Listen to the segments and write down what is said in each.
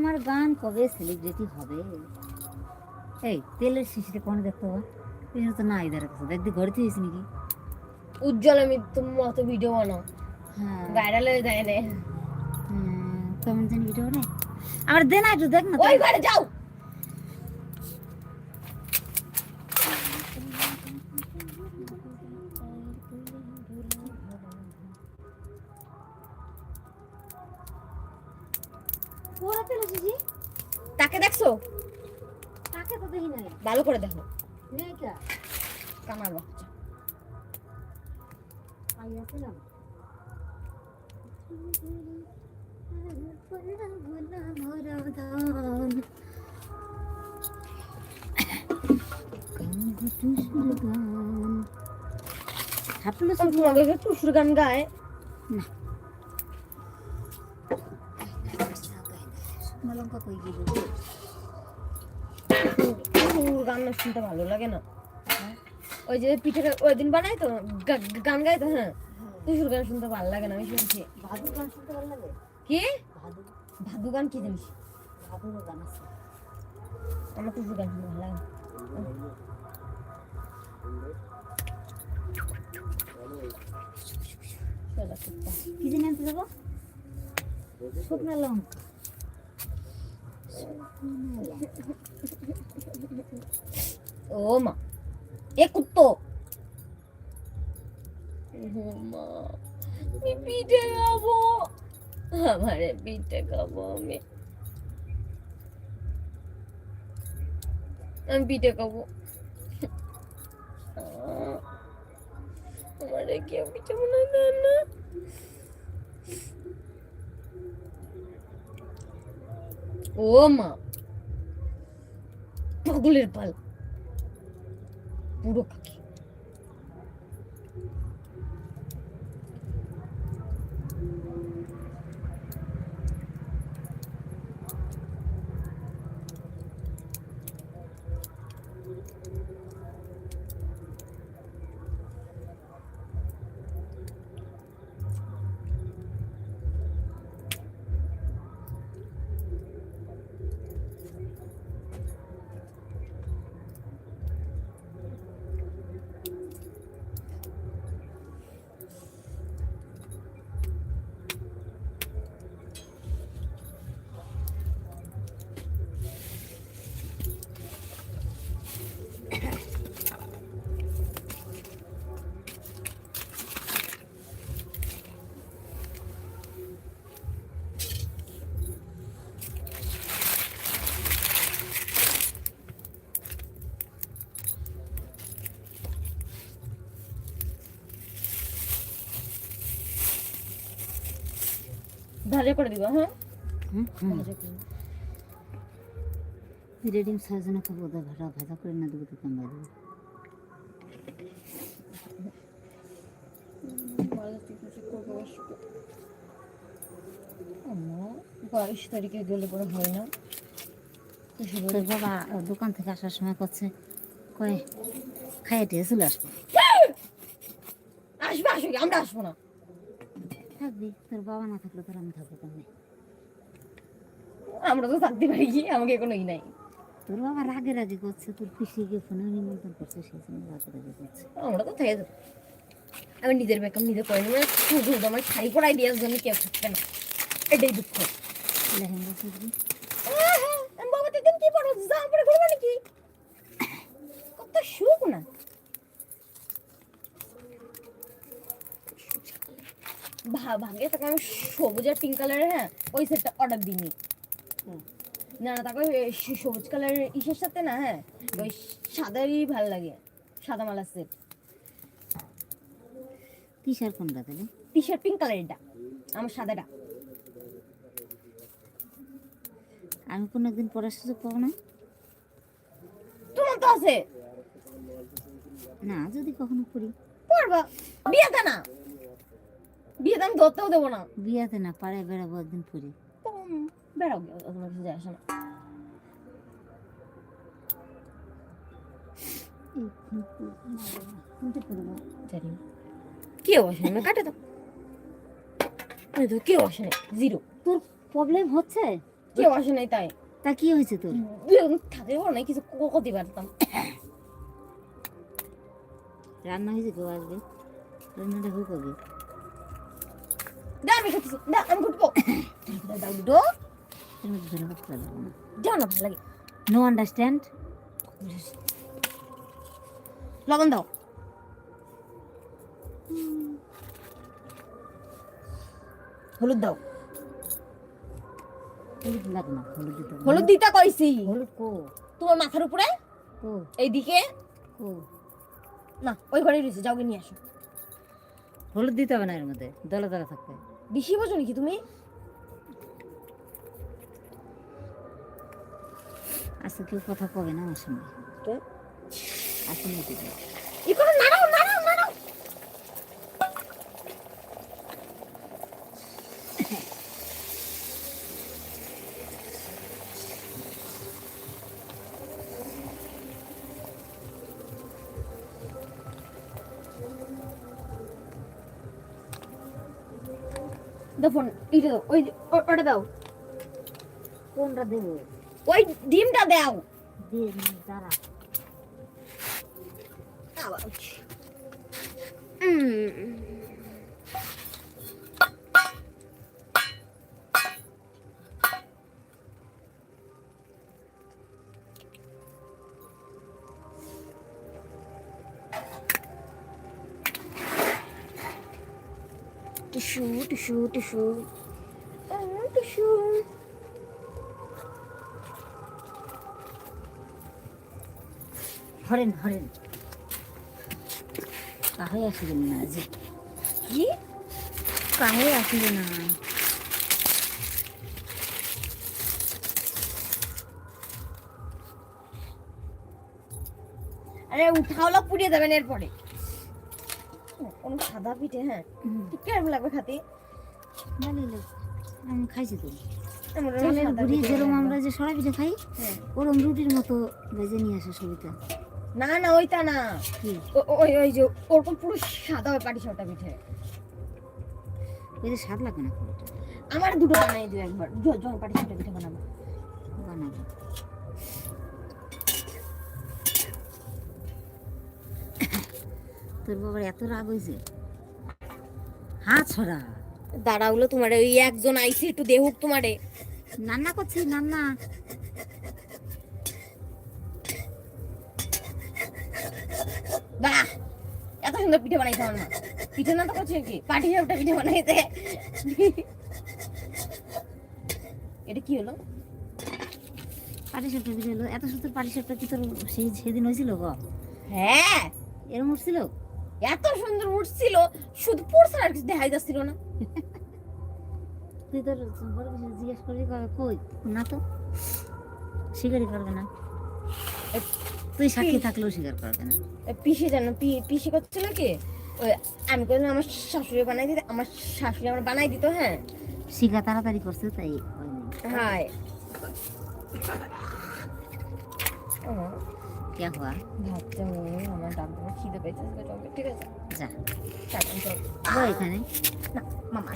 আমার গান কবে সেলিব্রিটি হবে? এই তেলের শিশিটা কোন দেখতে হবে? তো তো ইদারে কাছে। দেখতে ঘরে থেকে নাকি? উজ্জ্বল আমি তুমি মতো ভিডিও বানাও। হ্যাঁ। ভাইরাল হয়ে যায় রে। হুম, কেমন জানি ভিডিও বানায়। আমার দে না একটু দেখ না ওই ঘরে যাও! করে দেখো। কামার বাচ্চা। তোমাকে একটা টুসুর গান গায়। লঙ্কা কই টুসুর গান না শুনতে ভালো লাগে না। ওই যে পিঠে ওই দিন বানাই তো গান গাই তো হ্যাঁ। টুসুর গান শুনতে ভালো লাগে না আমি শুনছি। ভাদু গান শুনতে ভালো লাগে? কি? ভাদু ভাদু গান কি জিনিস? ভাদুরও গান আছে। আমার টুসুর গান শুনতে ভালো লাগে। কি জানি আনতে যাব? শুকনো লঙ্কা। ও মা এ কুত্তো ও মা আমি পিঠে খাব আমারে পিঠে খাব আমি আমি পিঠে খাব আহ, আমারে কেউ পিঠে বানায় দেয় না ও মা। পাগলের পাল। পুরো কাকি ভালো করে দিব হ্যাঁ? করে দিবা। সাজানো খাব ওদের ভাড়া ভাজা করে না দেবো তো কমে দেবো। আমার বাইশ তারিখে গেলে পরে হয় না। বাবা দোকান থেকে আসার সময় করছে কয়ে খাইয়ে দিয়ে চলে আসব। আসবে আসবে আমরা আসব না। থাকবি? তোর বাবা না থাকলে তোর আমি থাকব কেমনে? আমরা তো থাকতে পারি কি? আমাকে কোনো ই নাই। তোর বাবা রাগে রাগে করছে তোর পিসিকে ফোনে নিমন্ত্রণ করছে সেই জন্য রাগে রাগে করছে। আমরা তো থেকে যাব আমি নিজের মেকআপ নিজে করে নেব শুধু আমার শাড়ি পরাই দেওয়ার জন্য কেউ থাকবে না। এটাই দুঃখ। লেহেঙ্গা করবি আমি বাবা দিন কি পড়ো জামা পরে ঘুরবো নাকি কত সুখ না ভা ভাগে তাকে আমি সবুজ আর পিঙ্ক কালারের হ্যাঁ ওই সেটটা অর্ডার দিইনি। না না তাকে সবুজ কালারের ইসের সাথে না হ্যাঁ ওই সাদারই ভালো লাগে সাদা মালা সেট টি শার্ট কোনটা তাহলে? টি শার্ট পিঙ্ক কালারেরটা আমার সাদাটা। আমি কোনো একদিন পড়ার সুযোগ পাবো না? তোমার তো আছে। না যদি কখনো করি পড়বা বিয়েতে না। বিয়েতে আমি ধরতেও দেবো না। বিয়াতে না পাড়ায় বেড়াবো একদিন পরি। বেড়াও গিয়ে তোমার কিছু যায় আসে না না। কেউ আসে না কাটে তো। তো কেউ আসে না জিরো। তোর প্রবলেম হচ্ছে? কেউ আসে নাই তাই? তা কি হয়েছে তোর? থাকে নাই কিছু ক- করতে পারতাম রান্না হয়েছে কেউ আসবে? রান্নাটা হোক আগে দা আমি খাচ্ছি দা আমি ঘুরবো দাও দুটো যাও না ভালো লাগে নো আন্ডারস্ট্যান্ড লবণ দাও হলুদ দাও হলুদ লাগে না হলুদ দিতে হলুদ দিতে কইছি হলুদ কো তোমার মাথার উপরে কো এইদিকে কো না ওই ঘরে রয়েছে যাও নিয়ে আসো হলুদ দিতে হবে না এর মধ্যে দলে দলে থাকবে বেশি বোঝো নাকি তুমি? আজকে কেউ কথা কবে না আমার সঙ্গে। তো? নাড়াও নাড়াও দাও ফোন এইটা দাও ওই ওটা দাও। কোনটা দেবো? ওই ডিমটা দাও। ডিম দাঁড়া। Tissue tissue tissue tissue Haren Haren. কাহে আসিবেন না যে কি? কাহে আসিবে না আরে উঠাওলা পুড়িয়ে দেবেন এরপরে। কোন সাদা পিঠে হ্যাঁ? ঠিক কেমন লাগবে খাতে। আমি খাইছি তো। গুড়ি যেরকম আমরা যে সরা পিঠে খাই হ্যাঁ। ওরম রুটির মতো ভেজে নিয়ে আসে সবিতা। না না ওইটা না। ওই ওই যে ওরকম পুরো সাদা হয় পাটি সাপটা পিঠে। ওই স্বাদ লাগে না আমার দুটো বানাই দিও একবার। জ- পাটি সাপটা পিঠে বানাবো। বানাবো। তোর বাবার এত রাগ হয়েছে হাত ছড়া দাঁড়াগুলো তোমার ওই একজন আইসি একটু দেহুক তোমারে। নান্না করছি নান্না। বাহ! এত সুন্দর পিঠে বানাইতে আমার মা। পিঠে না তো করছে কি? পাটি সাপটা পিঠে বানাইতে এটা কি হলো? পাটি সাপটা পিঠে হলো। এত সুন্দর পাটি সাপটা কি তোর সেই সেদিন হয়েছিল গো? হ্যাঁ। এরম উঠছিল? এত সুন্দর উঠছিল শুধু পড়ছে আর কিছু দেখাই যাচ্ছিল না। তুই তোর বড় জিজ্ঞেস করবি কই? না তো। স্বীকারই করবে না। তুই সাক্ষী থাকলেও স্বীকার করবে না। পিসি জানো পিসি করছিল কি? আমি কোনো আমার শাশুড়ি বানাই দিতে আমার শাশুড়ি আমার বানাই দিত হ্যাঁ। শিখা তাড়াতাড়ি করছে তাই হয়নি আমার খিদে পেয়েছে ঠিক আছে? যা। চল। এখানে। না মামা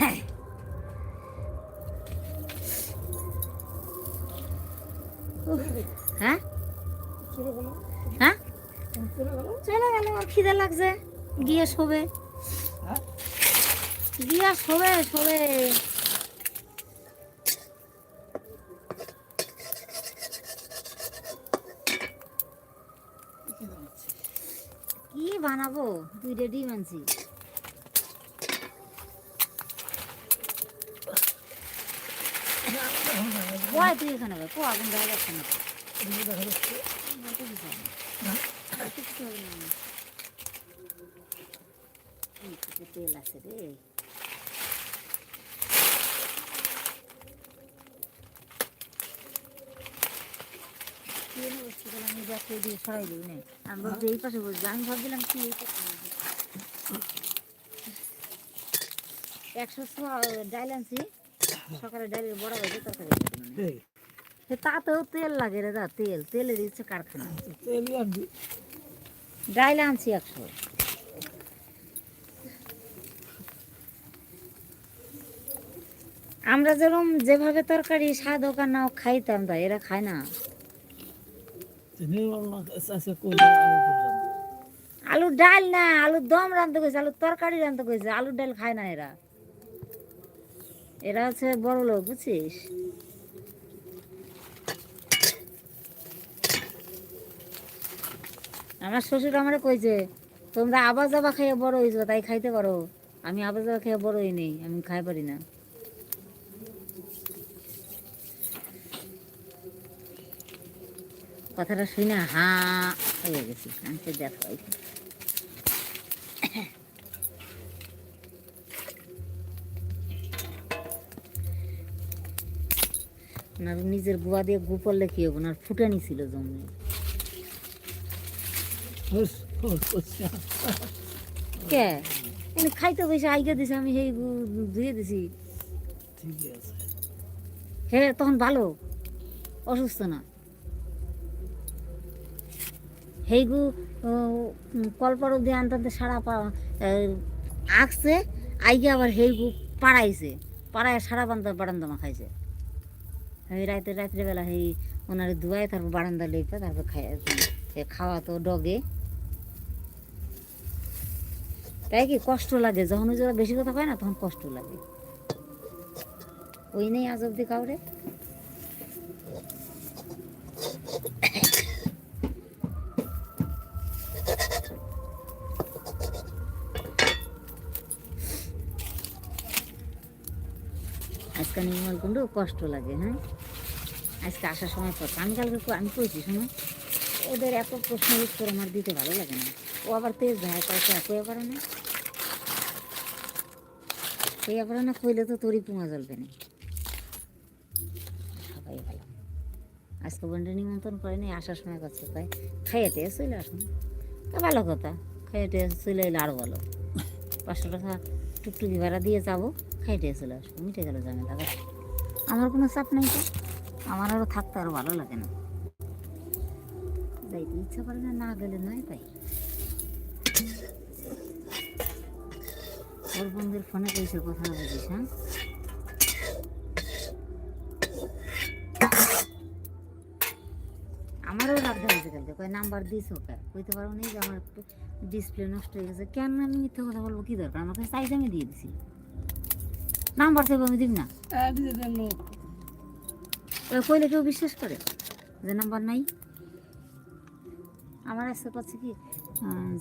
হ্যাঁ? হ্যাঁ? চলে গেলো। গেল আমার খিদে লাগছে। গিয়ে শোবে। হ্যাঁ? গিয়া শোবে শোবে কি বানাবো? তুই রেডি মানছি বয় তুই এখানে বয়। কো আগুন দেখা যাচ্ছে না। হবে হবে তেল আছে রে তেল বসছে তাহলে আমি ভাবছিলাম কি একশো সকালে তাতেও তেল লাগে রে দা তেল তেলের ইচ্ছে কারখানা একশো আমরা যেরকম যেভাবে তরকারি, স্বাদ হোক আর না হোক খাইতাম তাই এরা খায় না আজকে কইলে আলু করলাম আলুর ডাল না আলুর দম রাঁধতে কইছে আলুর তরকারি রাঁধতে কইছে আলুর ডাল খায় না এরা এরা হচ্ছে বড় লোক বুঝছিস আমার শ্বশুর আমার কইছে তোমরা আবার যাবা খেয়ে বড় হয়েছো তাই খাইতে পারো। আমি আবার যাবা খেয়ে বড় হই নেই, আমি খাই পারি না। কথাটা শুনে হা হয়ে গেছি। আমি তো দেখো ওনার নিজের বুয়া দিয়ে গু পড়লে কি হবে ওনার ফুটানি ছিল করছে কে? এনে খাইতে বসে আইকে দিছে আমি সেই গু ধুয়ে দিছি। হ্যাঁ তখন ভালো? অসুস্থ না? হেইগু কলপার অব্দি আনতে সারা আঁকছে, আইগে আবার হেইগু পাড়াইছে। পাড়ায় সারা বান্দা বারান্দামা খাইছে এই রাতে রাত্রেবেলা সেই ওনার ধুয়ায়, তারপর বারান্দা লেপে তারপর খাই খাওয়া তো ডগে। তাই কি কষ্ট লাগে? যখন ওই বেশি কথা কয় না, তখন কষ্ট লাগে। ওই নেই আজ অব্দি কাউরে। আজকে নির্মল কিন্তু কষ্ট লাগে হ্যাঁ? আজকে আসার সময় পর আমি কালকে আমি কইছি, শোনো, ওদের এত প্রশ্ন উত্তর আমার দিতে ভালো লাগে না। ও আবার তেজ দেয় কয়েকটা কয়ে পারে না কইয়া পারে না কইলে তো তোরই পুঙা জ্বলবে না। সবাই ভালো। আজকে বন্ডে নিমন্ত্রণ করেনি আসার সময় করছে তাই খাইয়ে টেয়ে চলে আসুন তা ভালো কথা, খাইয়ে টেয়ে চলে এলে আরও ভালো। পাঁচশো টাকা টুকটুকি ভাড়া দিয়ে যাব। টেয়ে চলে আসব মিটে গেল ব্যাস। আমার কোনো চাপ নেই তো, আমার আরও থাকতে আরও ভালো লাগে না। যাইতে ইচ্ছা করে না না গেলে নয় তাই ওর বন্ধুর ফোনে কইছে, কথা বুঝিস হ্যাঁ? আমারও রাগ ধরেছে কালকে, কয় নাম্বার দিস ওকে কইতে পারো নি যে আমার ডিসপ্লে নষ্ট হয়ে গেছে। কেন আমি মিথ্যে কথা বলব, কি দরকার? আমাকে চাইতে আমি দিয়ে দিছি। নাম্বার দেবো আমি দিব না? কইলে কেউ বিশ্বাস করে যে নাম্বার নাই? আমার আজকে করছে কি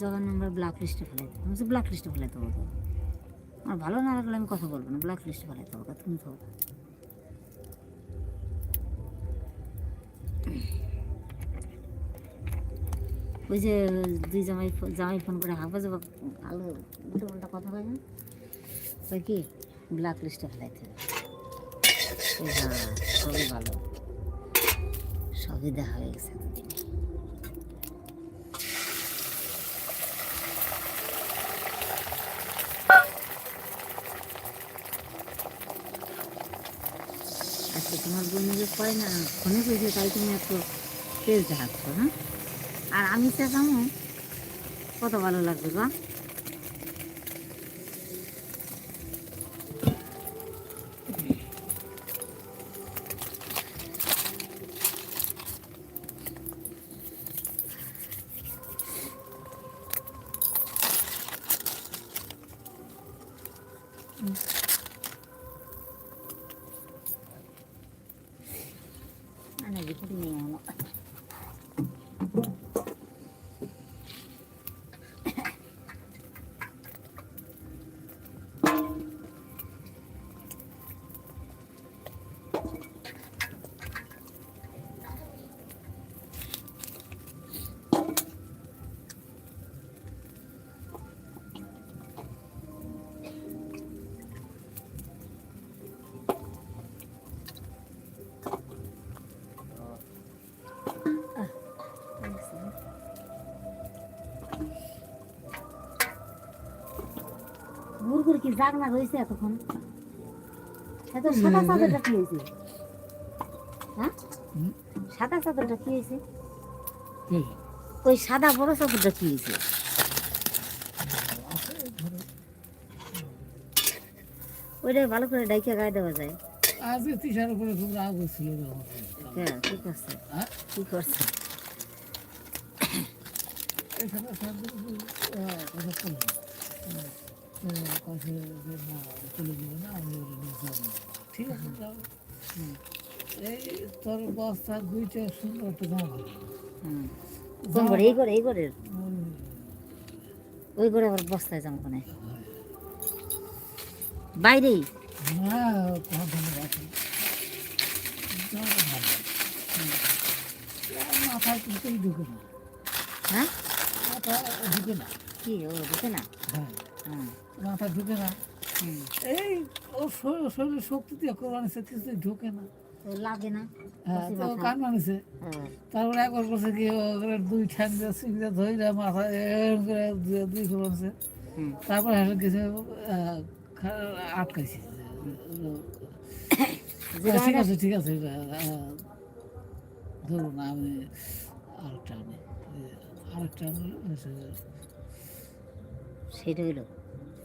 জগার নাম্বার ব্ল্যাক লিস্টে ফেলাইতে আমি ব্ল্যাক লিস্টে ফেলাইতে বলব আমার ভালো না লাগলে আমি কথা বলব না ব্ল্যাক লিস্টে ফেলাইতে হবে তুমি তো ওই যে দুই জামাই জামাই ফোন করে হাফা যাবা আলো উল্টো পাল্টা কথা কয় না? ওই কি? ব্ল্যাক লিস্টে ফেলাইতে হ্যাঁ সবই ভালো। সবই দেখা হয়ে গেছে তোমার বোন যে কয় না, ফোনে পেয়েছে তাই তুমি এত তেল দেখাচ্ছ হ্যাঁ? আর আমি চেঁচামো কত ভালো লাগবে গা? কি জাগনা রয়েছে এতক্ষণ? এত সাদা চাদরটা কি হয়েছে? হ্যাঁ? সাদা চাদরটা কি হয়েছে? ওই সাদা বড় চাদরটা কি হয়েছে? ওইটা ভালো করে ডাইকে গায়ে দেওয়া যায়। আজকে তিসার উপরে খুব রাগ হচ্ছিল হ্যাঁ কি করছে? হ্যাঁ? কি করছে? সারাদিন খুব, চলে যাবে না, আমি ওরে নিয়ে যাব না। ঠিক আছে যাও। এই তোর বস্তা দুইটা সুন্দর একটা জামা কাপড়। কোন করে এই করে এই করে ওই, করে আবার বস্তায় যাব কোনে বাইরেই। আর মাথায় কিছুই ঢুকে না হ্যাঁ মাথা ঢুকে না কি ও দিতে না হ্যাঁ হুম মাথা ঢুকে না। এই ওর শরীর শরীরে শক্তি দিয়ে কোরআন কিছু ঢোকে না। লাগে না। হ্যাঁ। কান মানুষে। হ্যাঁ। তারপরে একবার করছে কি দুই ঠ্যাং দিয়ে সিংড়ে ধরে মাথা এরকম করে দুই- দুই করছে তারপরে হেসে কিছু আটকাইছে। যে ঠিক আছে ঠিক আছে ধরুন আমি আরেকটা আনি। আরেকটা আনি সেটা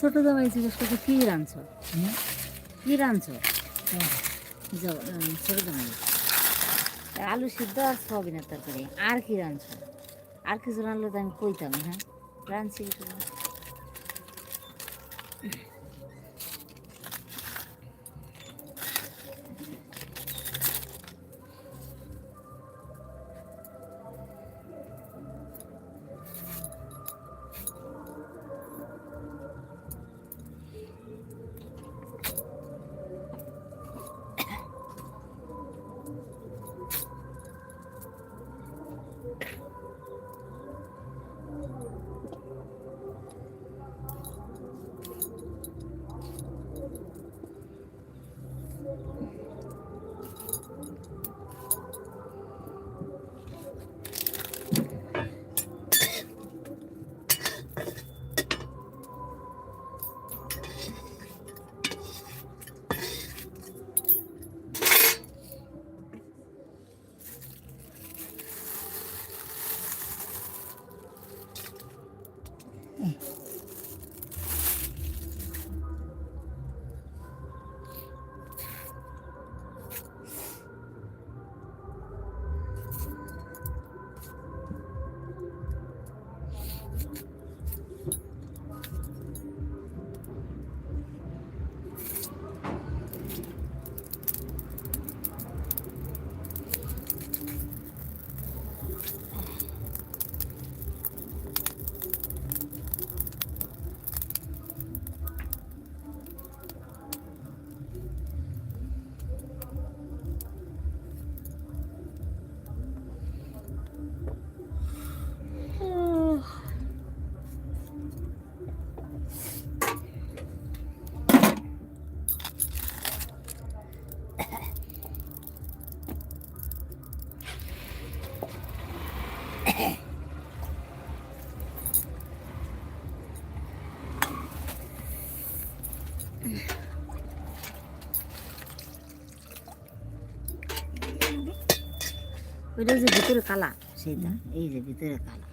ছোট জামাই জিজ্ঞেস করছে, কী রাঁধছ? কী রাঁধছ? হ্যাঁ। ছোট জামাই। আলু সিদ্ধ আর সবিনের তরকারি, আর কি রাঁধছ? আর কিছু রাঁধলে তো আমি কইতাম হ্যাঁ? রাঁধছি ওইটা যে ভিতরে কালা সেইটা এই যে ভিতরে কালা।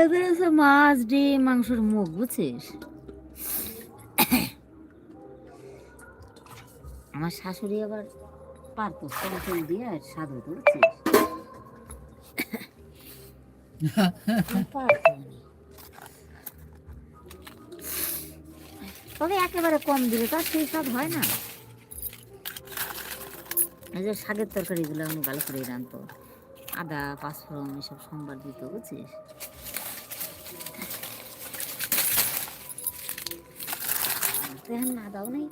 এদের আছে মাছ, ডিম, মাংসের মুখ, বুঝছিস? আমার শাশুড়ি আবার তেল তেল দিয়ে স্বাদ হতো বুঝছিস? আমি তবে একেবারে কম দিলে তো আর সেই স্বাদ হয় না। এই যে শাকের তরকারিগুলো উনি ভালো করে রাঁধতো আদা, পাঁচফোড়ন, এসব সোমবার দিত, বুঝছিস?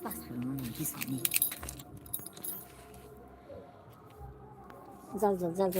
পাঁচফোড়ন নেই কিছু নেই জল জল জল জল